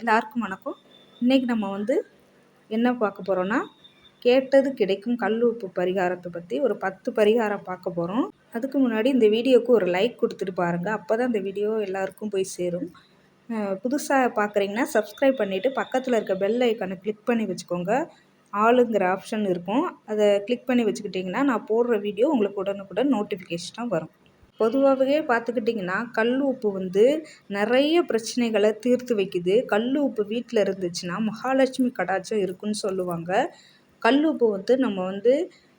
எல்லாருக்கும் வணக்கம். இன்றைக்கி நம்ம வந்து என்ன பார்க்க போகிறோன்னா கேட்டது கிடைக்கும் கல் உப்பு பரிகாரத்தை பற்றி ஒரு பத்து பரிகாரம் பார்க்க போகிறோம் அதுக்கு முன்னாடி இந்த வீடியோவுக்கு ஒரு லைக் கொடுத்துட்டு பாருங்கள் அப்போ தான் இந்த வீடியோ எல்லாருக்கும் போய் சேரும். புதுசாக பார்க்குறீங்கன்னா சப்ஸ்கிரைப் பண்ணிவிட்டு பக்கத்தில் இருக்க பெல் ஐக்கானை கிளிக் பண்ணி வச்சுக்கோங்க. ஆளுங்கிற ஆப்ஷன் இருக்கும். அதை கிளிக் பண்ணி வச்சுக்கிட்டிங்கன்னா நான் போடுற வீடியோ உங்களுக்கு உடனுக்குடன் நோட்டிஃபிகேஷனாக வரும். பொதுவாகவே பார்த்துக்கிட்டிங்கன்னா கல் உப்பு வந்து நிறைய பிரச்சனைகளை தீர்த்து வைக்குது. கல் உப்பு வீட்டில் இருந்துச்சுன்னா மகாலட்சுமி கடாட்சம் இருக்குன்னு சொல்லுவாங்க. கல் உப்பு வந்து நம்ம வந்து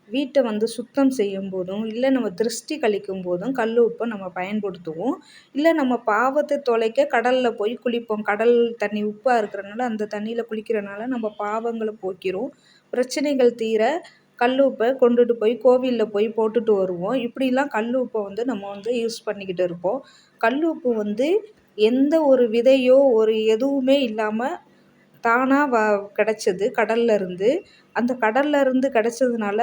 வீட்டை வந்து சுத்தம் செய்யும் போதும் இல்லை நம்ம திருஷ்டி கழிக்கும் போதும் கல் உப்பை நம்ம பயன்படுத்துவோம். இல்லை நம்ம பாவத்தை தொலைக்க கடலில் போய் குளிப்போம். கடல் தண்ணி உப்பாக இருக்கிறனால அந்த தண்ணியில் குளிக்கிறனால நம்ம பாவங்களை போக்கிறோம் பிரச்சனைகள் தீர கல் உப்பை கொண்டுட்டு போய் கோவிலில் போய் போட்டுட்டு வருவோம். இப்படிலாம் கல் உப்பை வந்து நம்ம வந்து யூஸ் பண்ணிக்கிட்டு இருப்போம். கல் உப்பு வந்து எந்த ஒரு விதையோ ஒரு எதுவுமே இல்லாமல் தானாக வ கிடச்சது கடல்ல இருந்து. அந்த கடல்ல இருந்து கிடச்சதுனால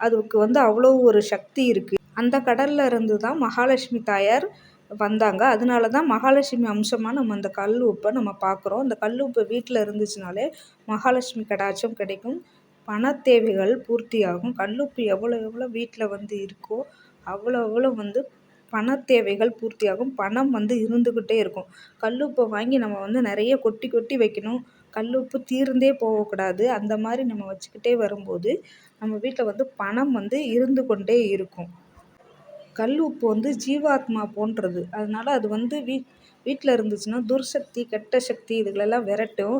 அதுக்கு வந்து அவ்வளோ ஒரு சக்தி இருக்குது அந்த கடல்ல இருந்து தான் மகாலட்சுமி தாயார் வந்தாங்க. அதனால தான் மகாலட்சுமி அம்சமாக நம்ம அந்த கல் உப்பை நம்ம பார்க்குறோம் அந்த கல் உப்பு வீட்டில் இருந்துச்சுனாலே மகாலட்சுமி கடாட்சம் கிடைக்கும். பணத் தேவைகள் பூர்த்தியாகும். கல்லுப்பு எவ்வளோ எவ்வளோ வீட்டில் வந்து இருக்கோ அவ்வளோ அவ்வளோ வந்து பணத் தேவைகள் பூர்த்தியாகும். பணம் வந்து இருந்துக்கிட்டே இருக்கும். கல்லுப்பை வாங்கி நம்ம வந்து நிறைய கொட்டி கொட்டி வைக்கணும். கல்லுப்பு தீர்ந்தே போகக்கூடாது. அந்த மாதிரி நம்ம வச்சுக்கிட்டே வரும்போது நம்ம வீட்டில் வந்து பணம் வந்து இருந்து கொண்டே இருக்கும். கல் உப்பு வந்து ஜீவாத்மா போன்றது. அதனால் அது வந்து வீ வீட்டில் இருந்துச்சுன்னா துர்சக்தி கெட்ட சக்தி இதுகளெல்லாம் விரட்டும்.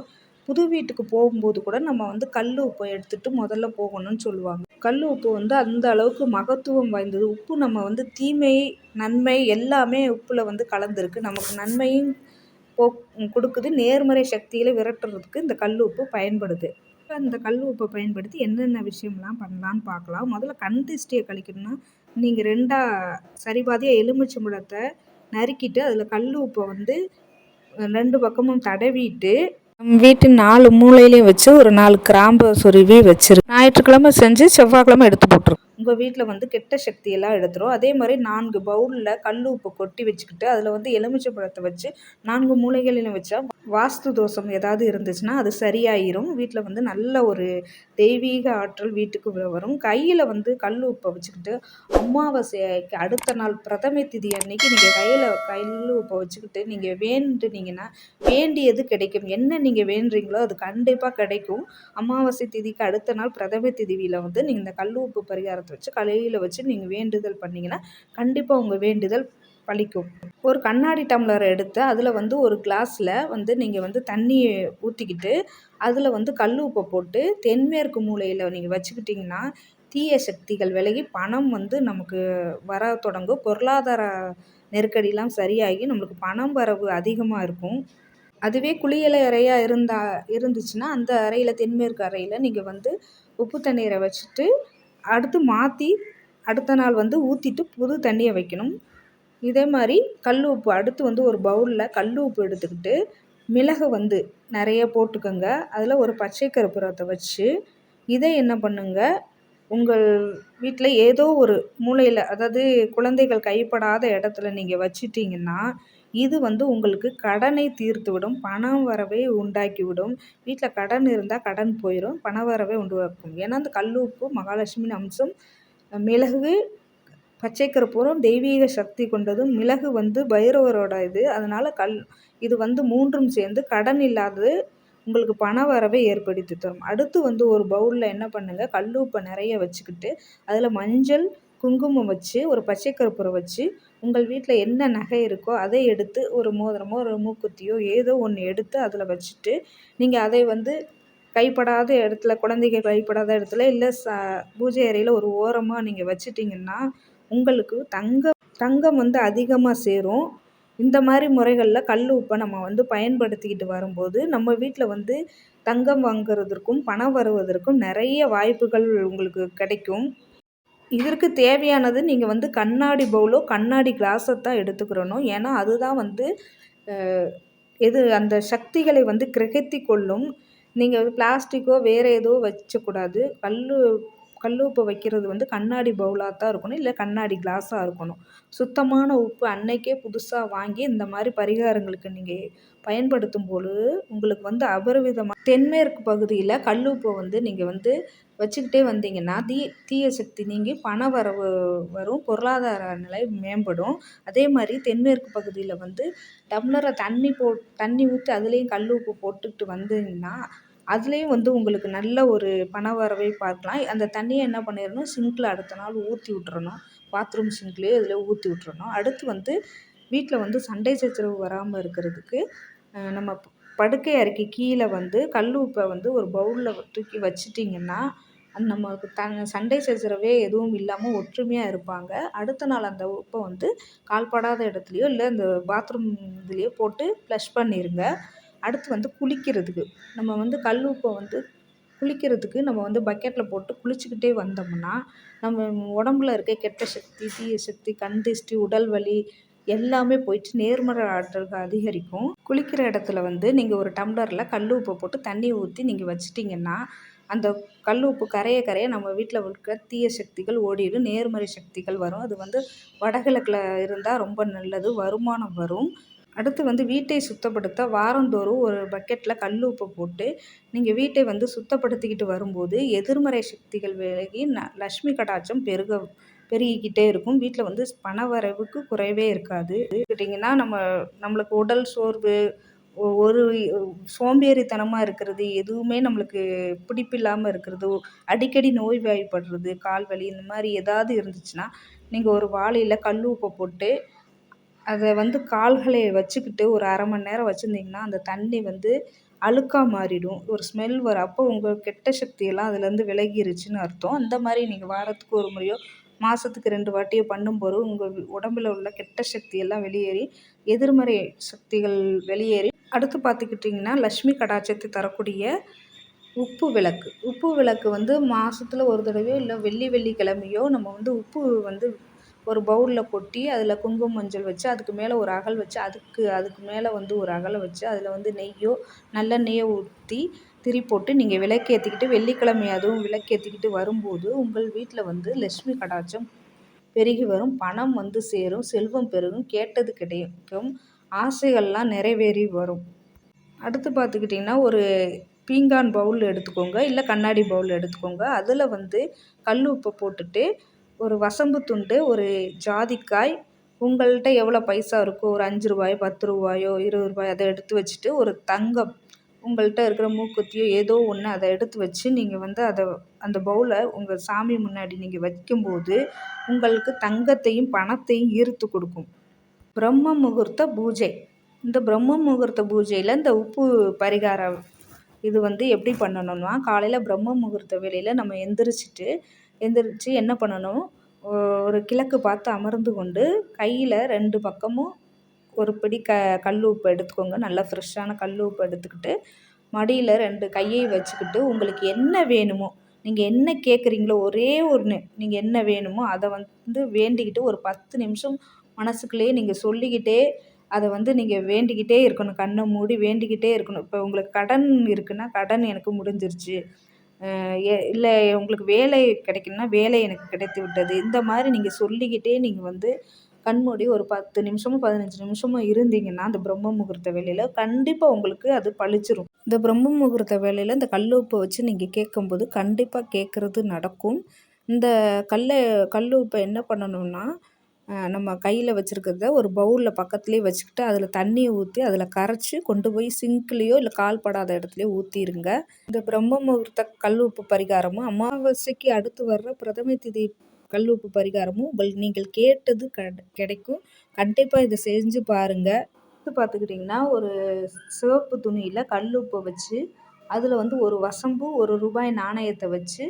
புது வீட்டுக்கு போகும்போது கூட நம்ம வந்து கல் உப்பை எடுத்துகிட்டு முதல்ல போகணும்னு சொல்லுவாங்க. கல் உப்பு வந்து அந்த அளவுக்கு மகத்துவம் வாய்ந்தது. உப்பு நம்ம வந்து தீமை நன்மை எல்லாமே உப்பில் வந்து கலந்துருக்கு. நமக்கு நன்மையும் போ கொடுக்குது. நேர்மறை சக்திகளை விரட்டுறதுக்கு இந்த கல் உப்பு பயன்படுது. இந்த கல் உப்பை பயன்படுத்தி என்னென்ன விஷயம்லாம் பண்ணலான்னு பார்க்கலாம். முதல்ல கண் திஷ்டியை கழிக்கணும்னா நீங்கள் ரெண்டாக சரிபாதியாக முடத்தை நறுக்கிட்டு அதில் கல் உப்பை வந்து ரெண்டு பக்கமும் தடவிட்டு வீட்டு நாலு மூலையிலையும் வச்சு ஒரு நாலு கிராம்பு சொருவி வச்சிருக்கு ஞாயிற்றுக்கிழமை செஞ்சு செவ்வாய்க்கிழமை எடுத்து போட்டுரும். உங்கள் வீட்டில் வந்து கெட்ட சக்தியெல்லாம் எடுத்துரும். அதே மாதிரி நான்கு பவுலில் கல் உப்பு கொட்டி வச்சுக்கிட்டு அதில் வந்து எலுமிச்சை பழத்தை வச்சு நான்கு மூலைகளிலும் வச்சா வாஸ்து தோஷம் ஏதாவது இருந்துச்சுன்னா அது சரியாயிரும். வீட்டில் வந்து நல்ல ஒரு தெய்வீக ஆற்றல் வீட்டுக்கு வரும். கையில் வந்து கல் உப்பை வச்சுக்கிட்டு அமாவாசைக்கு அடுத்த நாள் பிரதமை திதி அன்னைக்கு நீங்கள் கையில் கல் உப்பை வச்சுக்கிட்டு நீங்கள் வேண்டுனீங்கன்னா வேண்டியது கிடைக்கும். என்ன நீங்கள் வேண்டுறீங்களோ அது கண்டிப்பாக கிடைக்கும். அமாவாசை திதிக்கு அடுத்த நாள் பிரதமை திதியில் வந்து நீங்கள் இந்த கல் உப்பு பரிகாரத்தை வச்சு கலையில் வச்சு நீங்கள் வேண்டுதல் பண்ணிங்கன்னா கண்டிப்பாக உங்கள் வேண்டுதல் பழிக்கும் ஒரு கண்ணாடி டம்ளரை எடுத்து அதில் வந்து ஒரு கிளாஸில் வந்து நீங்கள் வந்து தண்ணியை ஊற்றிக்கிட்டு அதில் வந்து கல் உப்பை போட்டு தென்மேற்கு மூலையில் நீங்கள் வச்சுக்கிட்டிங்கன்னா தீய சக்திகள் விலகி பணம் வந்து நமக்கு வர தொடங்கும். பொருளாதார நெருக்கடிலாம் சரியாகி நம்மளுக்கு பணம் வரவு அதிகமாக இருக்கும். அதுவே குளியலை அறையாக இருந்தால் இருந்துச்சுன்னா அந்த அறையில் தென்மேற்கு அறையில் நீங்கள் வந்து உப்பு தண்ணீரை வச்சுட்டு அடுத்து மாற்றி அடுத்த நாள் வந்து ஊற்றிட்டு புது தண்ணியை வைக்கணும். இதே மாதிரி கல் உப்பு அடுத்து வந்து ஒரு பவுலில் கல் உப்பு எடுத்துக்கிட்டு மிளகு வந்து நிறைய போட்டுக்கோங்க. அதில் ஒரு பச்சை கருப்புரத்தை வச்சு இதை என்ன பண்ணுங்க? உங்கள் வீட்டில் ஏதோ ஒரு மூலையில் அதாவது குழந்தைகள் கைப்படாத இடத்துல நீங்கள் வச்சிட்டிங்கன்னா இது வந்து உங்களுக்கு கடனை தீர்த்து விடும் பணம் வரவே உண்டாக்கி விடும். வீட்டில் கடன் இருந்தால் கடன் போயிடும் பண வரவே உண்டாக்கும் ஏன்னா அந்த கல் உப்பு மகாலட்சுமியின் அம்சம் மிளகு பச்சை கற்பூரம் தெய்வீக சக்தி கொண்டதும் மிளகு வந்து பைரவரோட இது. அதனால் கல் இது வந்து மூன்றும் சேர்ந்து கடன் இல்லாதது உங்களுக்கு பண வரவை ஏற்படுத்தி தரும். அடுத்து வந்து ஒரு பவுலில் என்ன பண்ணுங்கள் கல் உப்பை நிறைய வச்சுக்கிட்டு அதில் மஞ்சள் குங்குமம் வச்சு ஒரு பச்சை கற்பூரம் வச்சு உங்கள் வீட்டில் என்ன நகை இருக்கோ அதை எடுத்து ஒரு மோதிரமோ ஒரு மூக்குத்தியோ ஏதோ ஒன்று எடுத்து அதில் வச்சுட்டு நீங்கள் அதை வந்து கைப்படாத இடத்துல குழந்தைகள் கைப்படாத இடத்துல இல்லை ச பூஜை அறையில் ஒரு ஓரமாக நீங்கள் வச்சிட்டிங்கன்னா உங்களுக்கு தங்கம் தங்கம் வந்து அதிகமாக சேரும். இந்த மாதிரி முறைகளில் கல் உப்பை நம்ம வந்து பயன்படுத்திக்கிட்டு வரும்போது நம்ம வீட்டில் வந்து தங்கம் வாங்குறதற்கும் பணம் வருவதற்கும் நிறைய வாய்ப்புகள் உங்களுக்கு கிடைக்கும். இதற்கு தேவையானது நீங்கள் வந்து கண்ணாடி பவுலோ கண்ணாடி கிளாஸை தான் எடுத்துக்கிறணும். ஏன்னா அதுதான் வந்து எது அந்த சக்திகளை வந்து கிரகித்து கொள்ளும். நீங்கள் பிளாஸ்டிக்கோ வேறு ஏதோ வச்சக்கூடாது. கல் கல் உப்பு வைக்கிறது வந்து கண்ணாடி பவுலாக தான் இருக்கணும். இல்லை கண்ணாடி கிளாஸாக இருக்கணும். சுத்தமான உப்பு அன்னைக்கே புதுசாக வாங்கி இந்த மாதிரி பரிகாரங்களுக்கு நீங்கள் பயன்படுத்தும் போது உங்களுக்கு வந்து அபரிவிதமாக தென்மேற்கு பகுதியில் கல் உப்பை வந்து நீங்கள் வந்து வச்சுக்கிட்டே வந்தீங்கன்னா தீ தீய சக்தி நீங்கி பண வரவு வரும் பொருளாதார நிலை மேம்படும். அதே மாதிரி தென்மேற்கு பகுதியில் வந்து டம்ளரை தண்ணி போ தண்ணி ஊற்றி அதுலேயும் கல் உப்பு போட்டுக்கிட்டு வந்தீங்கன்னா அதுலேயும் வந்து உங்களுக்கு நல்ல ஒரு பண வரவை பார்க்கலாம். அந்த தண்ணியை என்ன பண்ணிடணும் சிங்கில் அடுத்த நாள் ஊற்றி விட்றணும் பாத்ரூம் சிங்க்லேயோ இதில் ஊற்றி விட்றணும் அடுத்து வந்து வீட்டில் வந்து சண்டை சச்சரவு வராமல் இருக்கிறதுக்கு நம்ம படுக்கை அறைக்கு கீழே வந்து கல் உப்பை வந்து ஒரு பவுலில் தூக்கி வச்சிட்டிங்கன்னா அந்த நமக்கு த சண்டை சச்சரவே எதுவும் இல்லாமல் ஒற்றுமையாக இருப்பாங்க. அடுத்த நாள் அந்த உப்பை வந்து கால்படாத இடத்துலையோ இல்லை இந்த பாத்ரூம் இதுலேயோ போட்டு ஃப்ளஷ் பண்ணிடுங்க அடுத்து வந்து குளிக்கிறதுக்கு. நம்ம வந்து கல் உப்பை வந்து குளிக்கிறதுக்கு நம்ம வந்து பக்கெட்டில் போட்டு குளிச்சுக்கிட்டே வந்தோம்னா நம்ம உடம்புல இருக்க கெட்ட சக்தி தீய சக்தி கண் திஷ்டி உடல் வலி எல்லாமே போயிட்டு நேர்மறை ஆற்றல்கள் அதிகரிக்கும். குளிக்கிற இடத்துல வந்து நீங்கள் ஒரு டம்ளரில் கல் உப்பை போட்டு தண்ணி ஊற்றி நீங்கள் வச்சிட்டிங்கன்னா அந்த கல் உப்பு கரைய கரைய நம்ம வீட்டில் இருக்கிற தீய சக்திகள் ஓடிடும் நேர்மறை சக்திகள் வரும். அது வந்து வடகிழக்கில் இருந்தால் ரொம்ப நல்லது வருமானம் வரும். அடுத்து வந்து வீட்டை சுத்தப்படுத்த வாரந்தோறும் ஒரு பக்கெட்டில் கல் உப்பை போட்டு நீங்கள் வீட்டை வந்து சுத்தப்படுத்திக்கிட்டு வரும்போது எதிர்மறை சக்திகள் விலகி ந லக்ஷ்மி கடாட்சம் பெருக பெருகிக்கிட்டே இருக்கும். வீட்டில் வந்து பண வரவுக்கு குறைவே இருக்காது. கேட்டிங்கன்னா நம்ம நம்மளுக்கு உடல் சோர்வு ஒரு சோம்பேறித்தனமாக இருக்கிறது எதுவுமே நம்மளுக்கு பிடிப்பில்லாமல் இருக்கிறது அடிக்கடி நோய்வாய்ப்படுறது கால் வலி இந்த மாதிரி ஏதாவது இருந்துச்சுன்னா நீங்கள் ஒரு வாளியில் கல் உப்பை போட்டு அதை வந்து கால்களை வச்சுக்கிட்டு ஒரு அரை மணி நேரம் வச்சுருந்தீங்கன்னா அந்த தண்ணி வந்து அழுக்காக மாறிடும். ஒரு ஸ்மெல் வரும். அப்போ உங்கள் கெட்ட சக்தியெல்லாம் அதுலேருந்து விலகிருச்சுன்னு அர்த்தம். அந்த மாதிரி நீங்கள் வாரத்துக்கு ஒரு முறையோ மாதத்துக்கு ரெண்டு வாட்டியோ பண்ணும்போது உங்கள் உடம்புல உள்ள கெட்ட சக்தியெல்லாம் வெளியேறி எதிர்மறை சக்திகள் வெளியேறி அடுத்து பார்த்துக்கிட்டிங்கன்னா லக்ஷ்மி கடாட்சத்தை தரக்கூடிய உப்பு விளக்கு. உப்பு விளக்கு வந்து மாதத்துல ஒரு தடவையோ இல்லை வெள்ளி வெள்ளிக்கிழமையோ நம்ம வந்து உப்பு வந்து ஒரு பவுலில் கொட்டி அதில் குங்குமம் மஞ்சள் வச்சு அதுக்கு மேலே ஒரு அகல் வச்சு அதுக்கு அதுக்கு மேலே வந்து ஒரு அகலை வச்சு அதில் வந்து நெய்யோ நல்லெண்ணெய்யோ ஊற்றி திரி போட்டு நீங்கள் விளக்கேற்றிக்கிட்டு வெள்ளிக்கிழமை அதுவும் விளக்கேற்றிக்கிட்டு வரும்போது உங்கள் வீட்டில் வந்து லக்ஷ்மி கடாட்சம் பெருகி வரும். பணம் வந்து சேரும் செல்வம் பெருகும் கேட்டது கிடைக்கும் ஆசைகள்லாம் நிறைவேறி வரும். அடுத்து பார்த்துக்கிட்டிங்கன்னா ஒரு பீங்கான் பவுல் எடுத்துக்கோங்க இல்லை கண்ணாடி பவுல் எடுத்துக்கோங்க. அதில் வந்து கல் உப்பை போட்டுட்டு ஒரு வசம்பு துண்டு ஒரு ஜாதிக்காய் உங்கள்கிட்ட எவ்வளோ பைசா இருக்கோ ஒரு அஞ்சு ரூபாயோ பத்து ரூபாயோ இருபது ரூபாய் அதை எடுத்து வச்சுட்டு ஒரு தங்கம் உங்கள்கிட்ட இருக்கிற மூக்குத்தியோ ஏதோ ஒன்று அதை எடுத்து வச்சு நீங்கள் வந்து அதை அந்த பவுலை உங்கள் சாமி முன்னாடி நீங்கள் வைக்கும்போது உங்களுக்கு தங்கத்தையும் பணத்தையும் ஈர்த்து கொடுக்கும். பிரம்ம முகூர்த்த பூஜை. இந்த பிரம்ம முகூர்த்த பூஜையில் இந்த உப்பு பரிகாரம் இது வந்து எப்படி பண்ணணும்னா காலையில் பிரம்ம முகூர்த்த வேலையில் நம்ம எந்திரிச்சிட்டு எந்திரிச்சு என்ன பண்ணணும்? ஒரு கிழக்கு பார்த்து அமர்ந்து கொண்டு கையில் ரெண்டு பக்கமும் ஒரு பிடி க கல் உப்பு எடுத்துக்கோங்க. நல்லா ஃப்ரெஷ்ஷான கல் உப்பு எடுத்துக்கிட்டு மடியில் ரெண்டு கையை வச்சுக்கிட்டு உங்களுக்கு என்ன வேணுமோ நீங்கள் என்ன கேட்குறீங்களோ ஒரே ஒன்று நீங்கள் என்ன வேணுமோ அதை வந்து வேண்டிக்கிட்டு ஒரு பத்து நிமிஷம் மனசுக்குள்ளேயே நீங்கள் சொல்லிக்கிட்டே அதை வந்து நீங்கள் வேண்டிக்கிட்டே இருக்கணும். கண்ணை மூடி வேண்டிக்கிட்டே இருக்கணும். இப்போ உங்களுக்கு கடன் இருக்குன்னா கடன் எனக்கு முடிஞ்சிருச்சு. இல்லை உங்களுக்கு வேலை கிடைக்கணுன்னா வேலை எனக்கு கிடைத்து விட்டது. இந்த மாதிரி நீங்கள் சொல்லிக்கிட்டே நீங்கள் வந்து கண்மூடி ஒரு பத்து நிமிஷமோ பதினஞ்சு நிமிஷமோ இருந்தீங்கன்னா அந்த பிரம்ம முகூர்த்த வேலையில் கண்டிப்பாக உங்களுக்கு அது பழிச்சிரும். இந்த பிரம்ம முகூர்த்த வேலையில் இந்த கல் உப்பை வச்சு நீங்கள் கேட்கும்போது கண்டிப்பாக கேட்குறது நடக்கும். இந்த கல்லை கல் உப்பை என்ன பண்ணணும்னா நம்ம கையில் வச்சுருக்கிறத ஒரு பவுலில் பக்கத்துலேயே வச்சுக்கிட்டு அதில் தண்ணியை ஊற்றி அதில் கரைச்சி கொண்டு போய் சிங்க்லேயோ இல்லை கால் படாத இடத்துலையோ ஊற்றிருங்க இந்த பிரம்ம முகூர்த்த கல் உப்பு பரிகாரமும் அமாவாசைக்கு அடுத்து வர்ற பிரதமை திதி கல் உப்பு பரிகாரமும் உங்கள் நீங்கள் கேட்டது கிடைக்கும். கண்டிப்பாக இதை செஞ்சு பாருங்கள் பார்த்துக்கிட்டிங்கன்னா ஒரு சிவப்பு துணியில் கல் உப்பை வச்சு அதில் வந்து ஒரு வசம்பு ஒரு ரூபாய் நாணயத்தை வச்சு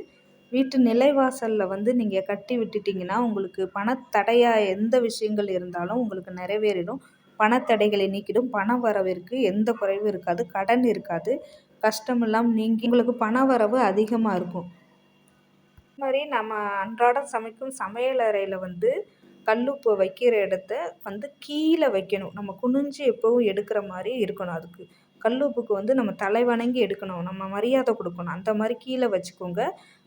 வீட்டு நிலைவாசலில் வந்து நீங்கள் கட்டி விட்டுட்டிங்கன்னா உங்களுக்கு பணத்தடையாக எந்த விஷயங்கள் இருந்தாலும் உங்களுக்கு நிறைவேறிடும். பணத்தடைகளை நீக்கிடும். பண வரவிற்கு எந்த குறைவும் இருக்காது. கடன் இருக்காது. கஷ்டமெல்லாம் நீங்கி உங்களுக்கு பண வரவு அதிகமாக இருக்கும். இது மாதிரி நம்ம அன்றாடம் சமைக்கும் சமையலறையில் வந்து கல்லுப்பு வைக்கிற இடத்த வந்து கீழே வைக்கணும். நம்ம குனிஞ்சு எப்போவும் எடுக்கிற மாதிரி இருக்கணும் அதுக்கு. கல்லுப்புக்கு வந்து நம்ம தலை வணங்கி எடுக்கணும். நம்ம மரியாதை கொடுக்கணும். அந்த மாதிரி கீழே வச்சுக்கோங்க.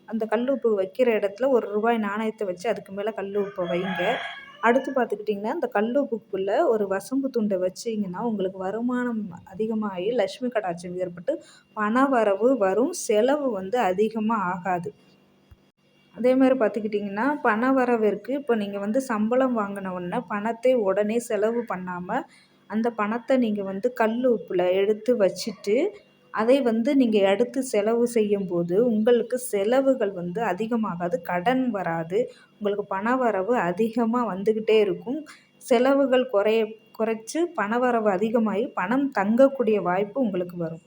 அந்த கல் உப்பு வைக்கிற இடத்துல ஒரு ரூபாய் நாணயத்தை வச்சு அதுக்கு மேலே கல் உப்பை வைங்க. அடுத்து பார்த்துக்கிட்டிங்கன்னா இந்த கல் உப்புக்குள்ளே ஒரு வசம்பு துண்டை வச்சிங்கன்னா உங்களுக்கு வருமானம் அதிகமாகி லக்ஷ்மி கடாட்சம் ஏற்பட்டு பண வரவு வரும் செலவு வந்து அதிகமாக ஆகாது. அதே மாதிரி பார்த்துக்கிட்டிங்கன்னா பண வரவிற்கு இப்போ நீங்கள் வந்து சம்பளம் வாங்கின உடனே பணத்தை உடனே செலவு பண்ணாமல் அந்த பணத்தை நீங்கள் வந்து கல் உப்பில் எடுத்து வச்சுட்டு அதை வந்து நீங்கள் எடுத்து செலவு செய்யும்போது உங்களுக்கு செலவுகள் வந்து அதிகமாகாது கடன் வராது. உங்களுக்கு பண வரவு அதிகமாக வந்துக்கிட்டே இருக்கும். செலவுகள் குறைய குறைச்சி பண வரவு அதிகமாகி பணம் தங்கக்கூடிய வாய்ப்பு உங்களுக்கு வரும்.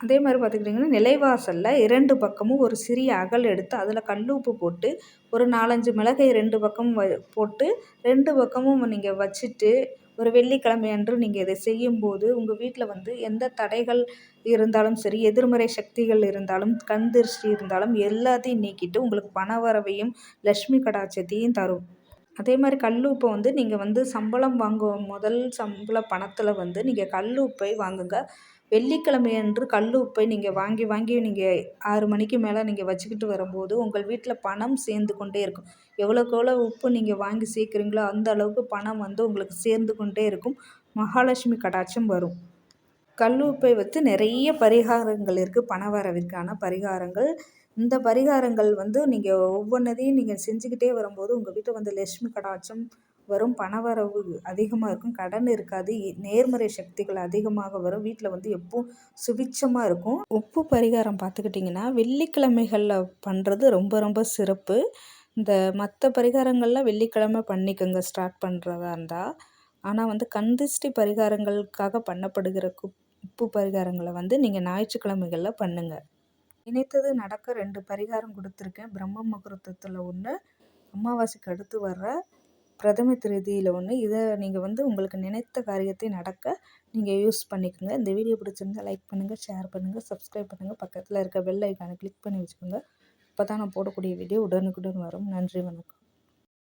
அதே மாதிரி பார்த்துக்கிட்டிங்கன்னா நிலைவாசலில் இரண்டு பக்கமும் ஒரு சிறிய அகல் எடுத்து அதில் கல் உப்பு போட்டு ஒரு நாலஞ்சு மிளகை ரெண்டு பக்கமும் வ போட்டு ரெண்டு பக்கமும் நீங்கள் வச்சுட்டு ஒரு வெள்ளிக்கிழமை அன்று நீங்கள் இதை செய்யும்போது உங்கள் வீட்டில் வந்து எந்த தடைகள் இருந்தாலும் சரி எதிர்மறை சக்திகள் இருந்தாலும் கண் திருஷ்டி இருந்தாலும் எல்லாத்தையும் நீக்கிட்டு உங்களுக்கு பண வரவையும் லக்ஷ்மி கடாட்சத்தையும் தரும். அதே மாதிரி கல் உப்பை வந்து நீங்கள் வந்து சம்பளம் வாங்குவோம் முதல் சம்பள பணத்தில் வந்து நீங்கள் கல் உப்பை வாங்குங்க. வெள்ளிக்கிழமை அன்று கல் உப்பை நீங்கள் வாங்கி வாங்கி நீங்கள் ஆறு மணிக்கு மேலே நீங்கள் வச்சுக்கிட்டு வரும்போது உங்கள் வீட்டில் பணம் சேர்ந்து கொண்டே இருக்கும். எவ்வளோக்கு எவ்வளோ உப்பு நீங்கள் வாங்கி சேர்க்குறீங்களோ அந்த அளவுக்கு பணம் வந்து உங்களுக்கு சேர்ந்து கொண்டே இருக்கும். மகாலட்சுமி கடாட்சம் வரும். கல் உப்பை வச்சு நிறைய பரிகாரங்கள் இருக்குது பணவரவிற்கான பரிகாரங்கள். இந்த பரிகாரங்கள் வந்து நீங்கள் ஒவ்வொன்றதையும் நீங்கள் செஞ்சுக்கிட்டே வரும்போது உங்கள் வீட்டை வந்து லட்சுமி கடாட்சம் வரும் பணவரவு அதிகமாக இருக்கும் கடன் இருக்காது நேர்மறை சக்திகள் அதிகமாக வரும் வீட்டில் வந்து எப்பவும் சுபிட்சமாக இருக்கும். உப்பு பரிகாரம் பார்த்துக்கிட்டிங்கன்னா வெள்ளிக்கிழமைகளில் பண்ணுறது ரொம்ப ரொம்ப சிறப்பு. இந்த மற்ற பரிகாரங்கள்லாம் வெள்ளிக்கிழமை பண்ணிக்கோங்க ஸ்டார்ட் பண்ணுறதா இருந்தால் ஆனால் வந்து கந்திஷ்டி பரிகாரங்களுக்காக பண்ணப்படுகிற குப் உப்பு பரிகாரங்களை வந்து நீங்கள் ஞாயிற்றுக்கிழமைகளில் பண்ணுங்கள் நினைத்தது நடக்க ரெண்டு பரிகாரம் கொடுத்துருக்கேன். பிரம்ம முகூர்த்தத்தில் ஒன்று அமாவாசைக்கு அடுத்து வர்ற பிரதம திருதியில் ஒன்று இதை நீங்கள் வந்து உங்களுக்கு நினைத்த காரியத்தை நடக்க நீங்கள் யூஸ் பண்ணிக்கோங்க. இந்த வீடியோ பிடிச்சிருந்தால் லைக் பண்ணுங்கள் ஷேர் பண்ணுங்கள் சப்ஸ்கிரைப் பண்ணுங்கள் பக்கத்தில் இருக்க பெல் ஐக்கானை கிளிக் பண்ணி வச்சுக்கோங்க. அப்போ தான் நான் போடக்கூடிய வீடியோ உடனுக்குடன் வரும். நன்றி வணக்கம்.